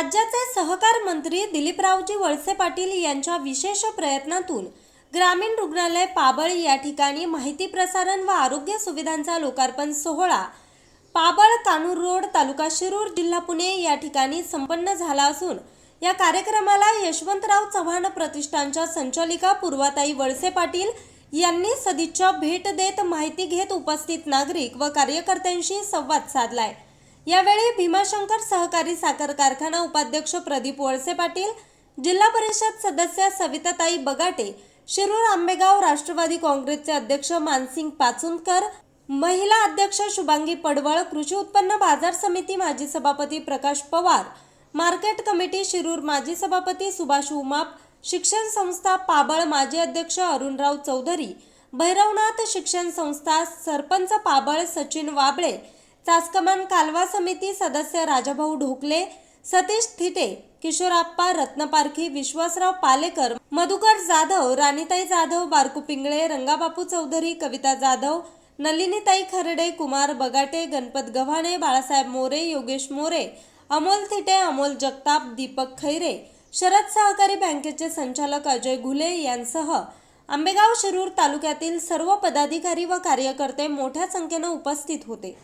राज्याचे सहकार मंत्री दिलीपरावजी वळसे पाटील यांच्या विशेष प्रयत्नातून ग्रामीण रुग्णालय पाबळ या ठिकाणी माहिती प्रसारण व आरोग्य सुविधांचा लोकार्पण सोहळा पाबळ कानूर रोड तालुका शिरूर जिल्हा पुणे या ठिकाणी संपन्न झाला असून या कार्यक्रमाला यशवंतराव चव्हाण प्रतिष्ठानच्या संचालिका पूर्वाताई वळसे पाटील यांनी सदिच्छा भेट देत माहिती घेत उपस्थित नागरिक व कार्यकर्त्यांशी संवाद साधलाय. यावेळी भीमाशंकर सहकारी साखर कारखाना उपाध्यक्ष प्रदीप वळसे पाटील जिल्हा परिषद सदस्य सविताताई बगाटे शिरूर आंबेगाव राष्ट्रवादी काँग्रेसचे अध्यक्ष मानसिंग पाचुंदकर महिला अध्यक्ष शुभांगी पडवळ कृषी उत्पन्न बाजार समिती माजी सभापती प्रकाश पवार मार्केट कमिटी शिरूर माजी सभापती सुभाष उमाप शिक्षण संस्था पाबळ माजी अध्यक्ष अरुणराव चौधरी भैरवनाथ शिक्षण संस्था सरपंच पाबळ सचिन वाबळे तासकमान कालवा समिती सदस्य राजाभाऊ ढोकले सतीश थिटे किशोराप्पा रत्नपारखी विश्वासराव पालेकर मधुकर जाधव राणीताई जाधव बारकू पिंगळे रंगाबापू चौधरी कविता जाधव नलिनीताई खरडे कुमार बगाटे गणपत गव्हाणे बाळासाहेब मोरे योगेश मोरे अमोल थिटे अमोल जगताप दीपक खैरे शरद सहकारी बँकेचे संचालक अजय घुले यांसह आंबेगाव शिरूर तालुक्यातील सर्व पदाधिकारी व कार्यकर्ते मोठ्या संख्येनं उपस्थित होते.